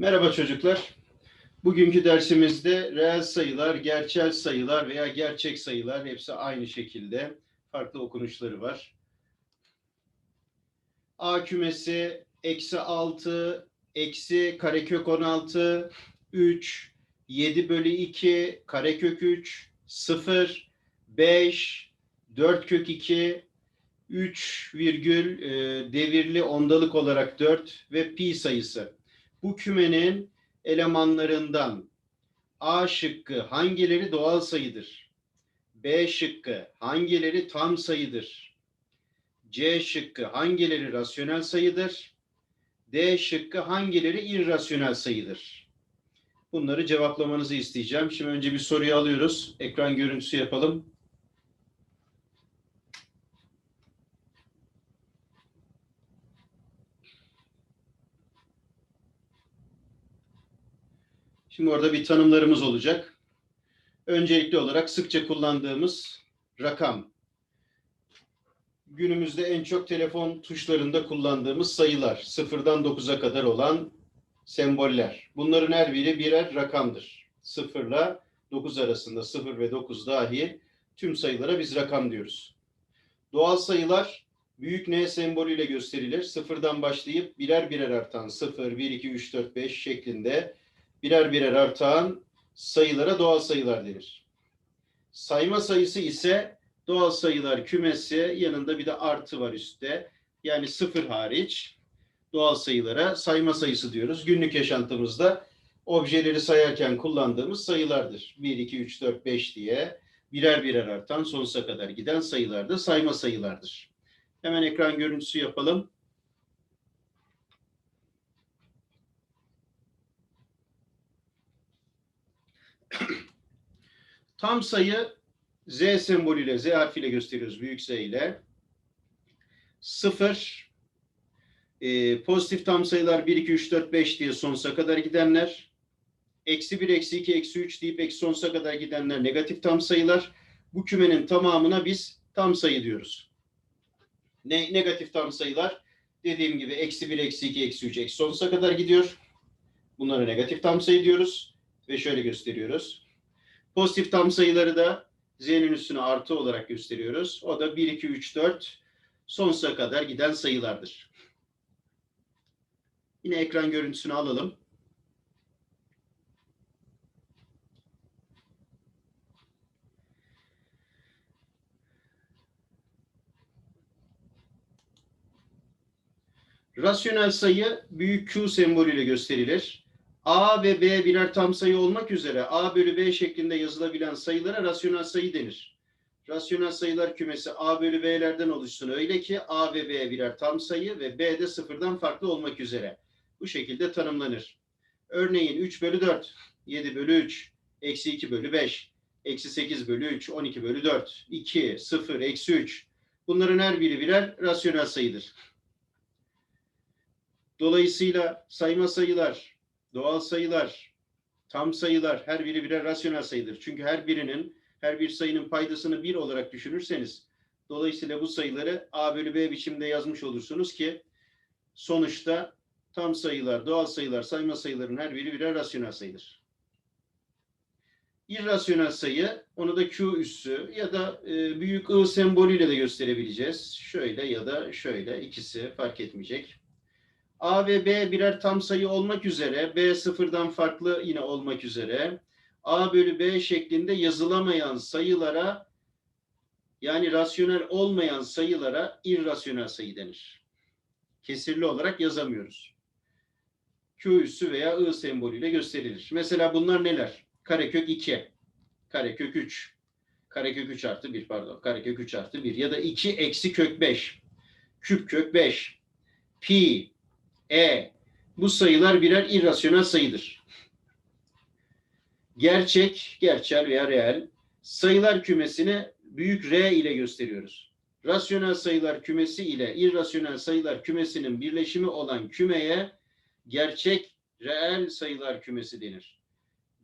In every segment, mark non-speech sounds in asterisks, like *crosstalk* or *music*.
Merhaba çocuklar. Bugünkü dersimizde reel sayılar, gerçel sayılar veya gerçek sayılar hepsi aynı şekilde farklı okunuşları var. A kümesi eksi 6, eksi karekök 16, 3, 7 bölü 2, karekök 3, 0, 5, 4 kök 2, 3 virgül e, devirli ondalık olarak 4 ve pi sayısı bu kümenin elemanlarından A şıkkı hangileri doğal sayıdır? B şıkkı hangileri tam sayıdır? C şıkkı hangileri rasyonel sayıdır? D şıkkı hangileri irrasyonel sayıdır? Bunları cevaplamanızı isteyeceğim. Şimdi önce bir soruyu alıyoruz. Ekran görüntüsü yapalım. Şimdi orada bir tanımlarımız olacak. Öncelikli olarak sıkça kullandığımız rakam. Günümüzde en çok telefon tuşlarında kullandığımız sayılar. Sıfırdan 9'a kadar olan semboller. Bunların her biri birer rakamdır. Sıfırla 9 arasında 0 ve 9 dahil tüm sayılara biz rakam diyoruz. Doğal sayılar büyük N sembolüyle gösterilir. Sıfırdan başlayıp birer birer artan 0, 1, 2, 3, 4, 5 şeklinde birer birer artan sayılara doğal sayılar denir. Sayma sayısı ise doğal sayılar kümesi yanında bir de artı var üstte. Yani sıfır hariç doğal sayılara sayma sayısı diyoruz. Günlük yaşantımızda objeleri sayarken kullandığımız sayılardır. 1, 2, 3, 4, 5 diye birer birer artan sonsuza kadar giden sayılar da sayma sayılardır. Hemen ekran görüntüsü yapalım. Tam sayı Z sembolüyle, Z harfiyle gösteriyoruz. Büyük Z ile. Sıfır, e, pozitif tam sayılar 1, 2, 3, 4, 5 diye sonsuza kadar gidenler. Eksi 1, eksi 2, eksi 3 deyip eksi sonsuza kadar gidenler negatif tam sayılar. Bu kümenin tamamına biz tam sayı diyoruz. Ne, negatif tam sayılar dediğim gibi eksi 1, eksi 2, eksi 3, eksi sonsuza kadar gidiyor. Bunlara negatif tam sayı diyoruz. Ve şöyle gösteriyoruz. Pozitif tam sayıları da z'nin üstüne artı olarak gösteriyoruz. O da 1, 2, 3, 4 sonsuza kadar giden sayılardır. Yine ekran görüntüsünü alalım. Rasyonel sayı büyük Q sembolüyle gösterilir. A ve B birer tam sayı olmak üzere A bölü B şeklinde yazılabilen sayılara rasyonel sayı denir. Rasyonel sayılar kümesi A bölü B'lerden oluşsun öyle ki A ve B birer tam sayı ve B de sıfırdan farklı olmak üzere. Bu şekilde tanımlanır. Örneğin 3 bölü 4, 7 bölü 3, eksi 2 bölü 5, eksi 8 bölü 3, 12 bölü 4, 2, 0, eksi 3. Bunların her biri birer rasyonel sayıdır. Dolayısıyla sayma sayılar, doğal sayılar, tam sayılar her biri birer rasyonel sayıdır. Çünkü her birinin, her bir sayının paydasını bir olarak düşünürseniz dolayısıyla bu sayıları A bölü B biçimde yazmış olursunuz ki sonuçta tam sayılar, doğal sayılar, sayma sayıların her biri birer rasyonel sayıdır. İrrasyonel sayı, onu da Q üssü ya da e, büyük I sembolüyle de gösterebileceğiz. Şöyle ya da şöyle ikisi fark etmeyecek. A ve B birer tam sayı olmak üzere, B sıfırdan farklı yine olmak üzere, A bölü B şeklinde yazılamayan sayılara, yani rasyonel olmayan sayılara irrasyonel sayı denir. Kesirli olarak yazamıyoruz. Q üssü veya I sembolüyle gösterilir. Mesela bunlar neler? Karekök 2, karekök 3, karekök 3 artı 1 pardon, karekök 3 artı 1 ya da 2 eksi kök 5, küp kök 5, pi, e. Bu sayılar birer irrasyonel sayıdır. Gerçek, gerçel veya reel sayılar kümesini büyük R ile gösteriyoruz. Rasyonel sayılar kümesi ile irrasyonel sayılar kümesinin birleşimi olan kümeye gerçek reel sayılar kümesi denir.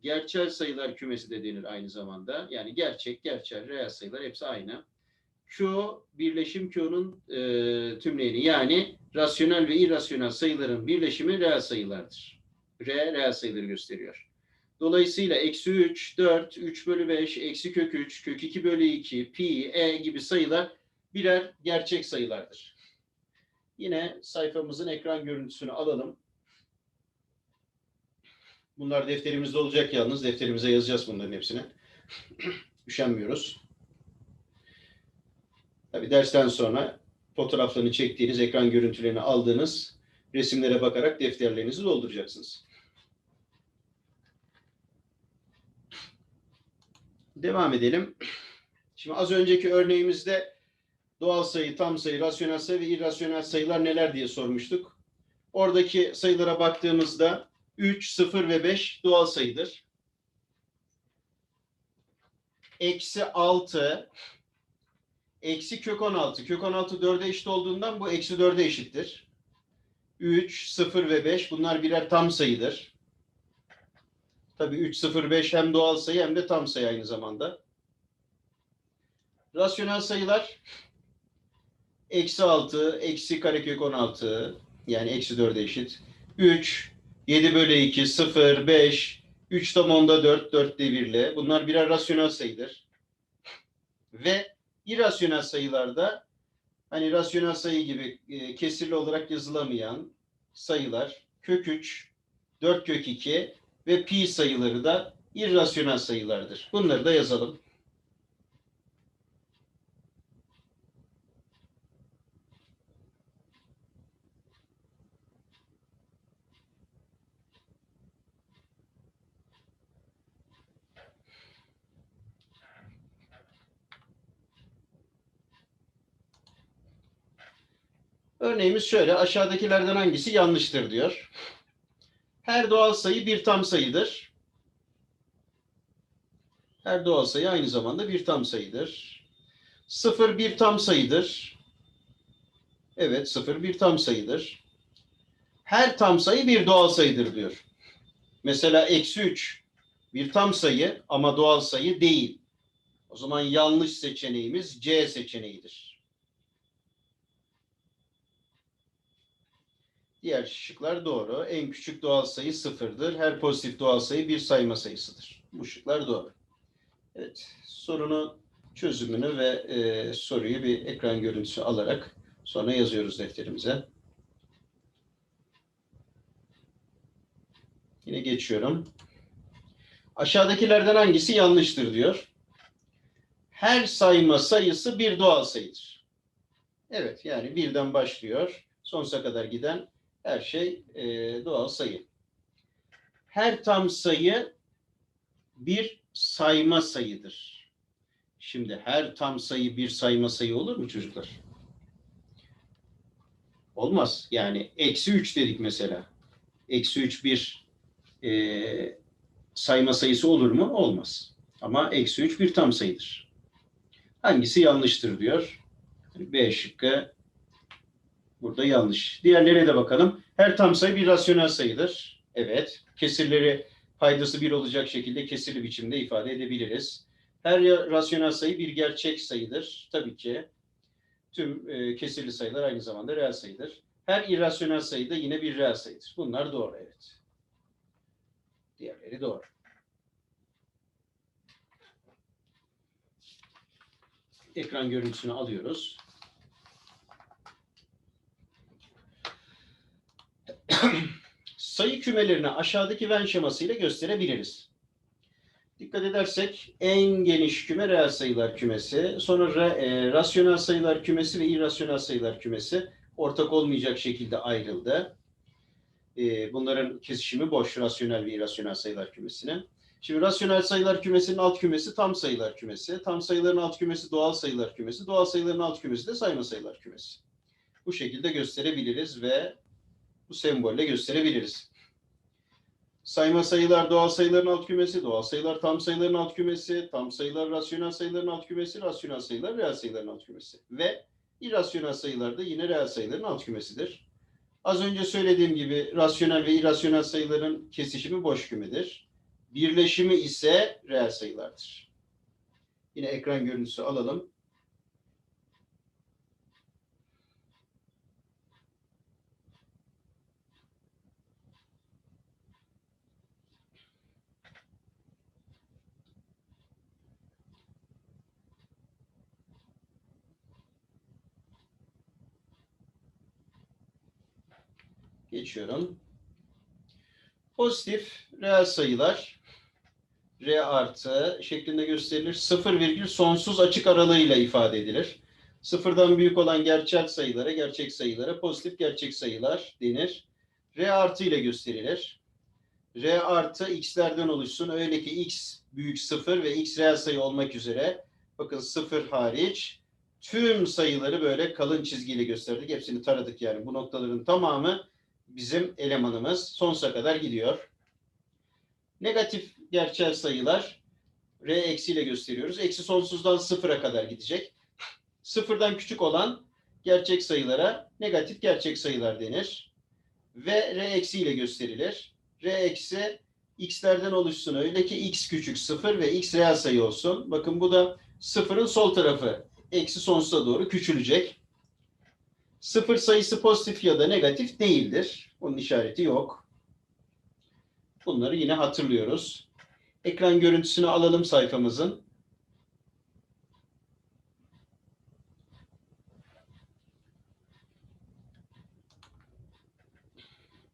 Gerçel sayılar kümesi de denir aynı zamanda. Yani gerçek, gerçel, reel sayılar hepsi aynı. Q birleşim Q'nun e, tümleyeni yani rasyonel ve irrasyonel sayıların birleşimi reel sayılardır. R reel sayıları gösteriyor. Dolayısıyla eksi 3, 4, 3 bölü 5, eksi kök 3, kök 2 bölü 2, pi, e gibi sayılar birer gerçek sayılardır. Yine sayfamızın ekran görüntüsünü alalım. Bunlar defterimizde olacak yalnız. Defterimize yazacağız bunların hepsini. *clears throat* Üşenmiyoruz. Tabii dersten sonra fotoğraflarını çektiğiniz, ekran görüntülerini aldığınız resimlere bakarak defterlerinizi dolduracaksınız. Devam edelim. Şimdi az önceki örneğimizde doğal sayı, tam sayı, rasyonel sayı ve irrasyonel sayılar neler diye sormuştuk. Oradaki sayılara baktığımızda 3, 0 ve 5 doğal sayıdır. Eksi 6, eksi kök 16. Kök 16 4'e eşit olduğundan bu eksi 4'e eşittir. 3, 0 ve 5 bunlar birer tam sayıdır. Tabii 3, 0, 5 hem doğal sayı hem de tam sayı aynı zamanda. Rasyonel sayılar eksi 6, eksi karekök 16 yani eksi 4'e eşit. 3, 7 bölü 2, 0, 5, 3 tam onda 4, 4 de 1 ile. Bunlar birer rasyonel sayıdır. Ve irrasyonel sayılarda hani rasyonel sayı gibi e, kesirli olarak yazılamayan sayılar kök 3, 4 kök 2 ve pi sayıları da irrasyonel sayılardır. Bunları da yazalım. Örneğimiz şöyle. Aşağıdakilerden hangisi yanlıştır diyor. Her doğal sayı bir tam sayıdır. Her doğal sayı aynı zamanda bir tam sayıdır. Sıfır bir tam sayıdır. Evet sıfır bir tam sayıdır. Her tam sayı bir doğal sayıdır diyor. Mesela eksi üç bir tam sayı ama doğal sayı değil. O zaman yanlış seçeneğimiz C seçeneğidir. Diğer şıklar doğru. En küçük doğal sayı sıfırdır. Her pozitif doğal sayı bir sayma sayısıdır. Bu şıklar doğru. Evet, sorunun çözümünü ve e, soruyu bir ekran görüntüsü alarak sonra yazıyoruz defterimize. Yine geçiyorum. Aşağıdakilerden hangisi yanlıştır diyor. Her sayma sayısı bir doğal sayıdır. Evet, yani birden başlıyor. Sonsuza kadar giden her şey e, doğal sayı. Her tam sayı bir sayma sayıdır. Şimdi her tam sayı bir sayma sayı olur mu çocuklar? Olmaz. Yani eksi üç dedik mesela. Eksi üç bir e, sayma sayısı olur mu? Olmaz. Ama eksi üç bir tam sayıdır. Hangisi yanlıştır diyor. B şıkkı burada yanlış. Diğerlerine de bakalım. Her tam sayı bir rasyonel sayıdır. Evet. Kesirleri paydası bir olacak şekilde kesirli biçimde ifade edebiliriz. Her rasyonel sayı bir gerçek sayıdır. Tabii ki tüm e, kesirli sayılar aynı zamanda reel sayıdır. Her irrasyonel sayı da yine bir reel sayıdır. Bunlar doğru evet. Diğerleri doğru. Ekran görüntüsünü alıyoruz. *coughs* sayı kümelerini aşağıdaki Venn şemasıyla gösterebiliriz. Dikkat edersek en geniş küme reel sayılar kümesi, sonra re, e, rasyonel sayılar kümesi ve irrasyonel sayılar kümesi ortak olmayacak şekilde ayrıldı. E, bunların kesişimi boş, rasyonel ve irrasyonel sayılar kümesine. Şimdi rasyonel sayılar kümesinin alt kümesi tam sayılar kümesi, tam sayıların alt kümesi doğal sayılar kümesi, doğal sayıların alt kümesi de sayma sayılar kümesi. Bu şekilde gösterebiliriz ve bu sembolle gösterebiliriz. Sayma sayılar doğal sayıların alt kümesi, doğal sayılar tam sayıların alt kümesi, tam sayılar rasyonel sayıların alt kümesi, rasyonel sayılar reel sayıların alt kümesi. Ve irrasyonel sayılar da yine reel sayıların alt kümesidir. Az önce söylediğim gibi rasyonel ve irrasyonel sayıların kesişimi boş kümedir. Birleşimi ise reel sayılardır. Yine ekran görüntüsü alalım. Geçiyorum. Pozitif reel sayılar R artı şeklinde gösterilir. 0 virgül sonsuz açık aralığıyla ifade edilir. Sıfırdan büyük olan gerçel sayılara, gerçek sayılara pozitif gerçek sayılar denir. R artı ile gösterilir. R artı x'lerden oluşsun. Öyle ki x büyük sıfır ve x reel sayı olmak üzere bakın sıfır hariç tüm sayıları böyle kalın çizgiyle gösterdik. Hepsini taradık yani. Bu noktaların tamamı bizim elemanımız. Sonsuza kadar gidiyor. Negatif gerçel sayılar R eksiyle gösteriyoruz. Eksi sonsuzdan sıfıra kadar gidecek. Sıfırdan küçük olan gerçek sayılara negatif gerçek sayılar denir. Ve R eksiyle gösterilir. R eksi x'lerden oluşsun öyle ki x küçük sıfır ve x reel sayı olsun. Bakın bu da sıfırın sol tarafı eksi sonsuza doğru küçülecek. Sıfır sayısı pozitif ya da negatif değildir. Onun işareti yok. Bunları yine hatırlıyoruz. Ekran görüntüsünü alalım sayfamızın.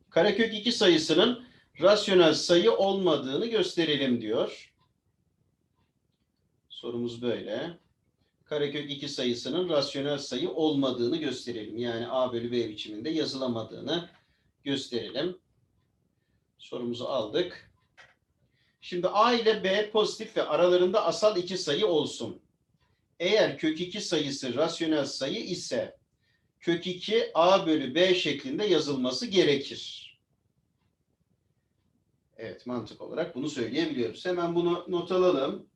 Karekök 2 sayısının rasyonel sayı olmadığını gösterelim diyor. Sorumuz böyle. Karekök 2 sayısının rasyonel sayı olmadığını gösterelim. Yani a bölü b biçiminde yazılamadığını gösterelim. Sorumuzu aldık. Şimdi a ile b pozitif ve aralarında asal iki sayı olsun. Eğer kök 2 sayısı rasyonel sayı ise kök 2 a bölü b şeklinde yazılması gerekir. Evet mantık olarak bunu söyleyebiliyoruz. Hemen bunu not alalım.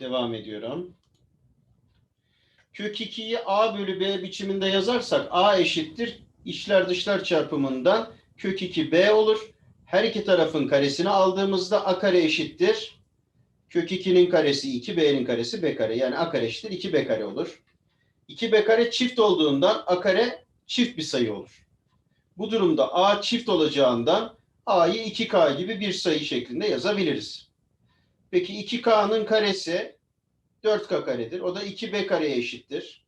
Devam ediyorum. Kök 2'yi a bölü b biçiminde yazarsak a eşittir içler dışlar çarpımından kök 2 b olur. Her iki tarafın karesini aldığımızda a kare eşittir. Kök 2'nin karesi 2, b'nin karesi b kare. Yani a kare eşittir 2 b kare olur. 2 b kare çift olduğundan a kare çift bir sayı olur. Bu durumda a çift olacağından a'yı 2k gibi bir sayı şeklinde yazabiliriz. Peki 2k'nın karesi 4k karedir. O da 2b kareye eşittir.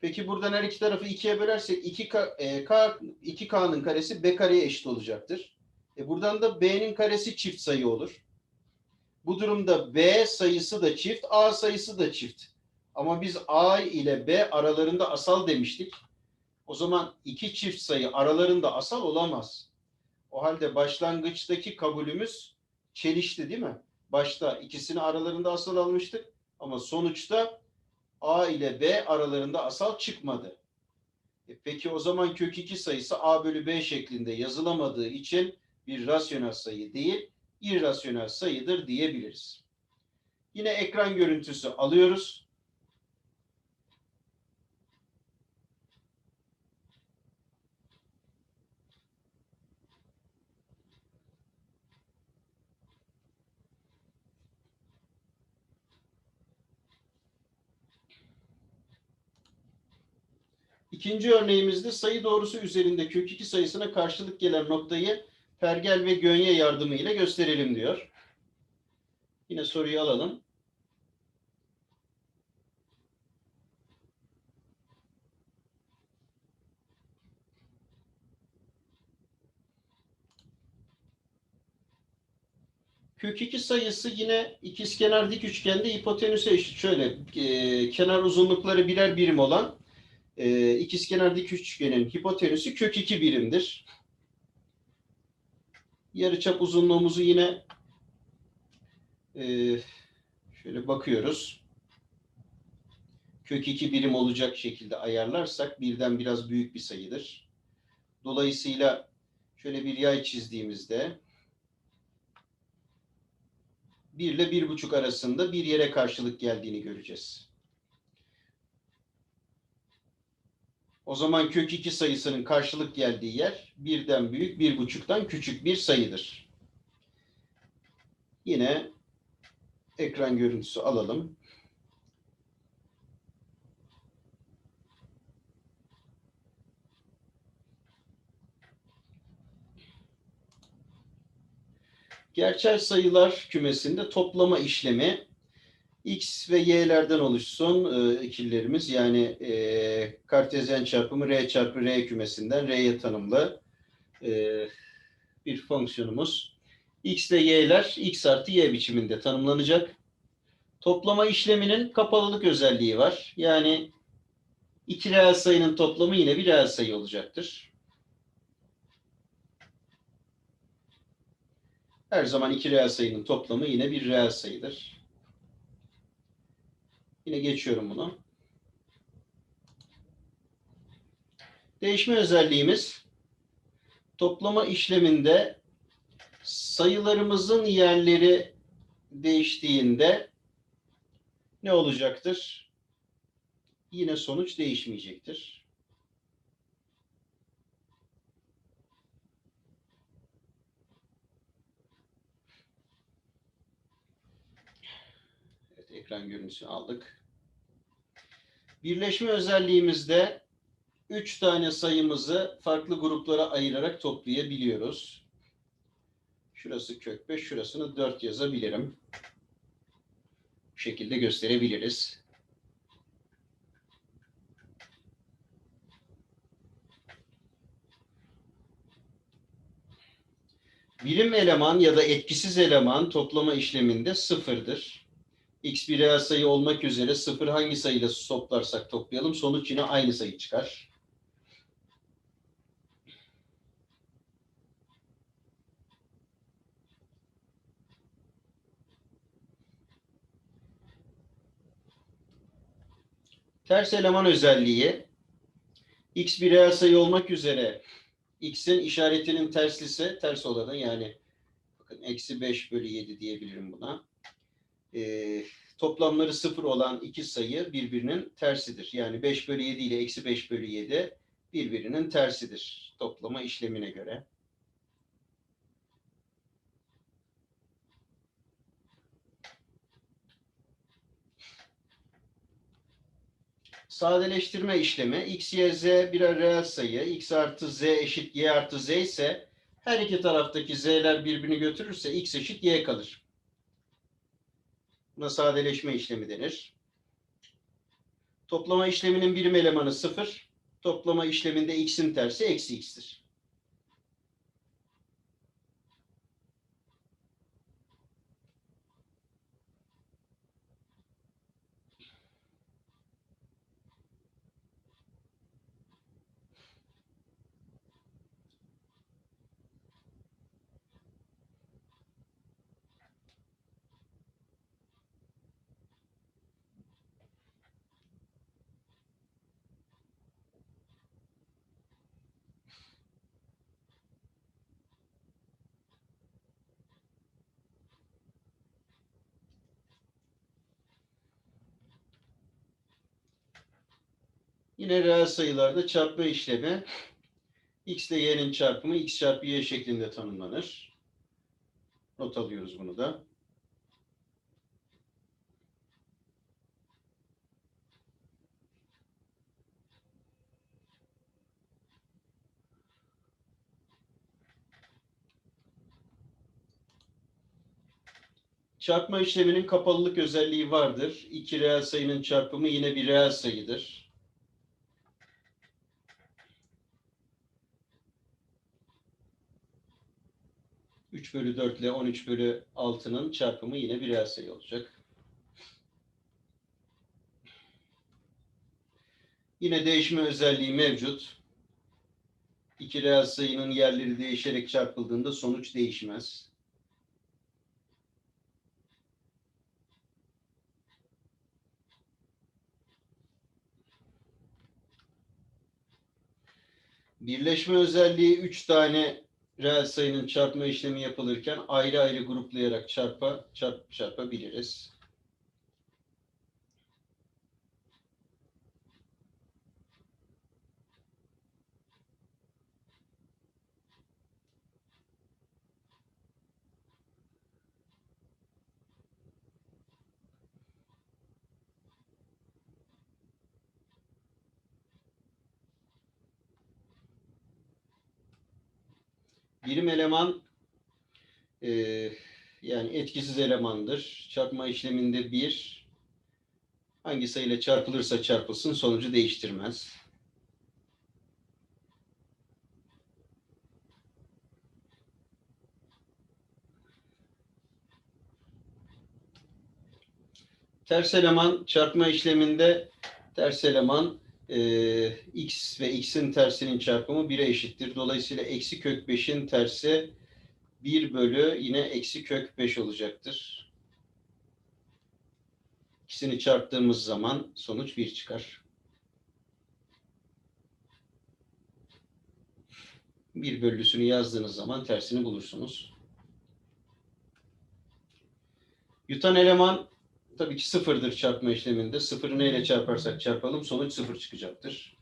Peki buradan her iki tarafı 2'ye bölersek 2k, e, k, 2k'nın karesi b kareye eşit olacaktır. E buradan da b'nin karesi çift sayı olur. Bu durumda b sayısı da çift, a sayısı da çift. Ama biz a ile b aralarında asal demiştik. O zaman iki çift sayı aralarında asal olamaz. O halde başlangıçtaki kabulümüz çelişti değil mi? Başta ikisini aralarında asal almıştık ama sonuçta A ile B aralarında asal çıkmadı. E peki o zaman kök 2 sayısı A bölü B şeklinde yazılamadığı için bir rasyonel sayı değil, irrasyonel sayıdır diyebiliriz. Yine ekran görüntüsü alıyoruz. İkinci örneğimizde sayı doğrusu üzerinde kök 2 sayısına karşılık gelen noktayı pergel ve gönye yardımıyla gösterelim diyor. Yine soruyu alalım. Kök 2 sayısı yine ikizkenar dik üçgende hipotenüse eşit. Şöyle e, kenar uzunlukları birer birim olan e, ikizkenar dik üçgenin hipotenüsü kök 2 birimdir. Yarıçap uzunluğumuzu yine e, şöyle bakıyoruz. Kök 2 birim olacak şekilde ayarlarsak birden biraz büyük bir sayıdır. Dolayısıyla şöyle bir yay çizdiğimizde 1 ile 1,5 arasında bir yere karşılık geldiğini göreceğiz. O zaman kök 2 sayısının karşılık geldiği yer birden büyük, bir buçuktan küçük bir sayıdır. Yine ekran görüntüsü alalım. Gerçel sayılar kümesinde toplama işlemi x ve y'lerden oluşsun e, ikililerimiz. Yani e, kartezyen çarpımı r çarpı r kümesinden r'ye tanımlı e, bir fonksiyonumuz. x ve y'ler x artı y biçiminde tanımlanacak. Toplama işleminin kapalılık özelliği var. Yani iki reel sayının toplamı yine bir reel sayı olacaktır. Her zaman iki reel sayının toplamı yine bir reel sayıdır. Yine geçiyorum bunu. Değişme özelliğimiz toplama işleminde sayılarımızın yerleri değiştiğinde ne olacaktır? Yine sonuç değişmeyecektir. Evet, ekran görüntüsünü aldık. Birleşme özelliğimizde 3 tane sayımızı farklı gruplara ayırarak toplayabiliyoruz. Şurası kök 5, şurasını 4 yazabilirim. Bu şekilde gösterebiliriz. Birim eleman ya da etkisiz eleman toplama işleminde sıfırdır. X bir reel sayı olmak üzere sıfır hangi sayıyla toplarsak toplayalım sonuç yine aynı sayı çıkar. Ters eleman özelliği x bir reel sayı olmak üzere x'in işaretinin terslisi ters olanı yani bakın eksi 5 bölü 7 diyebilirim buna. Ee, toplamları sıfır olan iki sayı birbirinin tersidir. Yani 5 bölü 7 ile eksi 5 bölü 7 birbirinin tersidir toplama işlemine göre. sadeleştirme işlemi x, y, z birer reel sayı. x artı z eşit y artı z ise her iki taraftaki z'ler birbirini götürürse x eşit y kalır. Buna sadeleşme işlemi denir. Toplama işleminin birim elemanı sıfır. Toplama işleminde x'in tersi eksi x'tir. Yine reel sayılarda çarpma işlemi x ile y'nin çarpımı x çarpı y şeklinde tanımlanır. Not alıyoruz bunu da. Çarpma işleminin kapalılık özelliği vardır. İki reel sayının çarpımı yine bir reel sayıdır. 3 bölü 4 ile 13 bölü 6'nın çarpımı yine bir reel sayı olacak. Yine değişme özelliği mevcut. İki reel sayının yerleri değişerek çarpıldığında sonuç değişmez. Birleşme özelliği 3 tane reel sayının çarpma işlemi yapılırken ayrı ayrı gruplayarak çarpa çarp çarpabiliriz. Birim eleman Ee, yani etkisiz elemandır. Çarpma işleminde 1 hangi sayıyla çarpılırsa çarpılsın sonucu değiştirmez. Ters eleman çarpma işleminde ters eleman e, x ve x'in tersinin çarpımı 1'e eşittir. Dolayısıyla eksi kök 5'in tersi 1 bölü yine eksi kök 5 olacaktır. İkisini çarptığımız zaman sonuç 1 çıkar. 1 bölüsünü yazdığınız zaman tersini bulursunuz. Yutan eleman tabii ki sıfırdır çarpma işleminde. Sıfırı neyle çarparsak çarpalım sonuç sıfır çıkacaktır.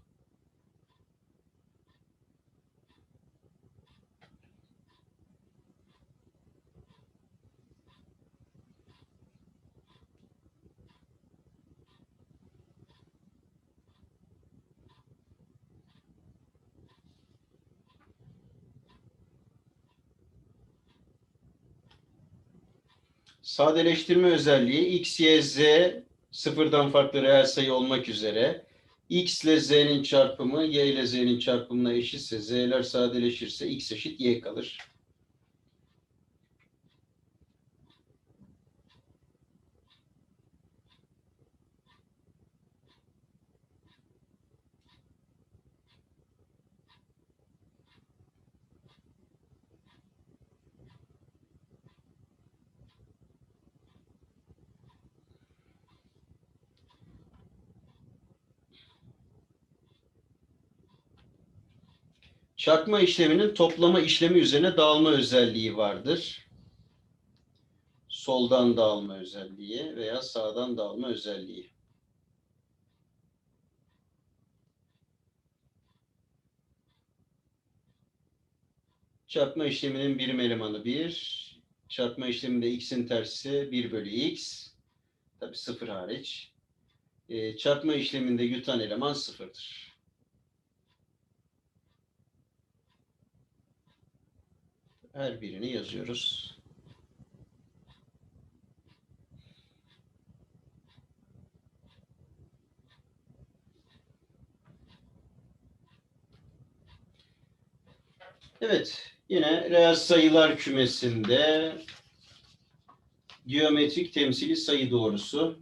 Sadeleştirme özelliği x, y, z sıfırdan farklı reel sayı olmak üzere x ile z'nin çarpımı y ile z'nin çarpımına eşitse z'ler sadeleşirse x eşit y kalır. Çarpma işleminin toplama işlemi üzerine dağılma özelliği vardır. Soldan dağılma özelliği veya sağdan dağılma özelliği. Çarpma işleminin birim elemanı 1. Çarpma işleminde x'in tersi 1 bölü x. Tabi 0 hariç. Ee, çarpma işleminde yutan eleman sıfırdır. Her birini yazıyoruz. Evet, yine reel sayılar kümesinde geometrik temsili sayı doğrusu.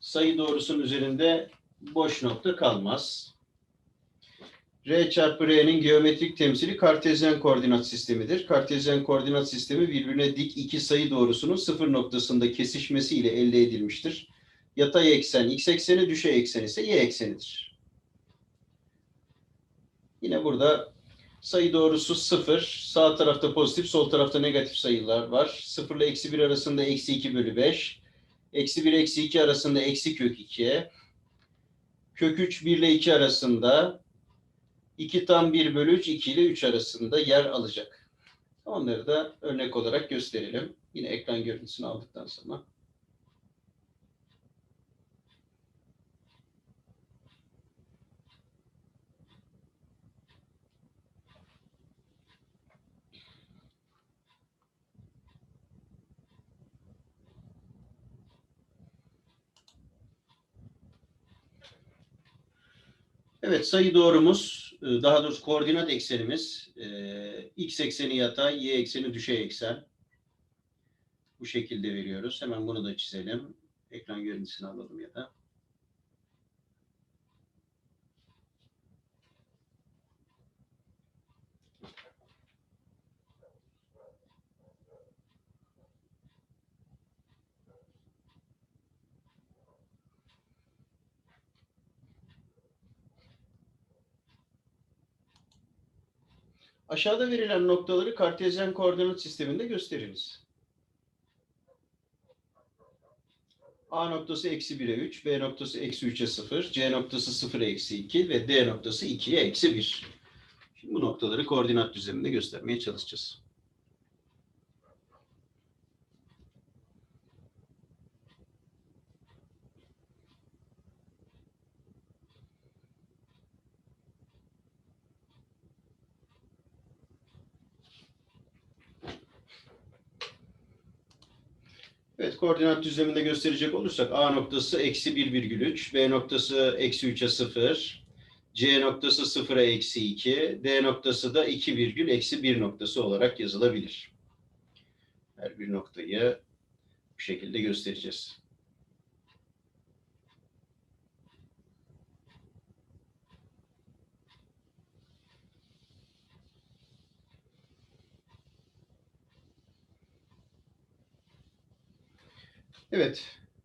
Sayı doğrusunun üzerinde boş nokta kalmaz. R çarpı R'nin geometrik temsili kartezyen koordinat sistemidir. Kartezyen koordinat sistemi birbirine dik iki sayı doğrusunun sıfır noktasında kesişmesiyle elde edilmiştir. Yatay eksen x ekseni, düşey eksen ise y eksenidir. Yine burada sayı doğrusu sıfır. Sağ tarafta pozitif, sol tarafta negatif sayılar var. Sıfır ile eksi bir arasında eksi iki bölü beş. Eksi bir, eksi iki arasında eksi kök iki. Kök üç, bir ile iki arasında 2 tam 1 bölü 3, 2 ile 3 arasında yer alacak. Onları da örnek olarak gösterelim. Yine ekran görüntüsünü aldıktan sonra. Evet sayı doğrumuz, e, daha doğrusu koordinat eksenimiz e, x ekseni yatay, y ekseni düşey eksen. Bu şekilde veriyoruz. Hemen bunu da çizelim. Ekran görüntüsünü alalım ya da. Aşağıda verilen noktaları kartezyen koordinat sisteminde gösteriniz. A noktası eksi 1'e 3, B noktası eksi 3'e 0, C noktası 0'a eksi 2 ve D noktası 2'ye eksi 1. Şimdi bu noktaları koordinat düzleminde göstermeye çalışacağız. Evet, koordinat düzleminde gösterecek olursak A noktası eksi 1,3, B noktası eksi 3'e 0, C noktası 0'a eksi 2, D noktası da 2 virgül eksi 1 noktası olarak yazılabilir. Her bir noktayı bu şekilde göstereceğiz. Evet,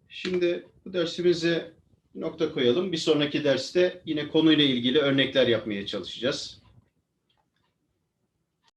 şimdi bu dersimize nokta koyalım. Bir sonraki derste yine konuyla ilgili örnekler yapmaya çalışacağız.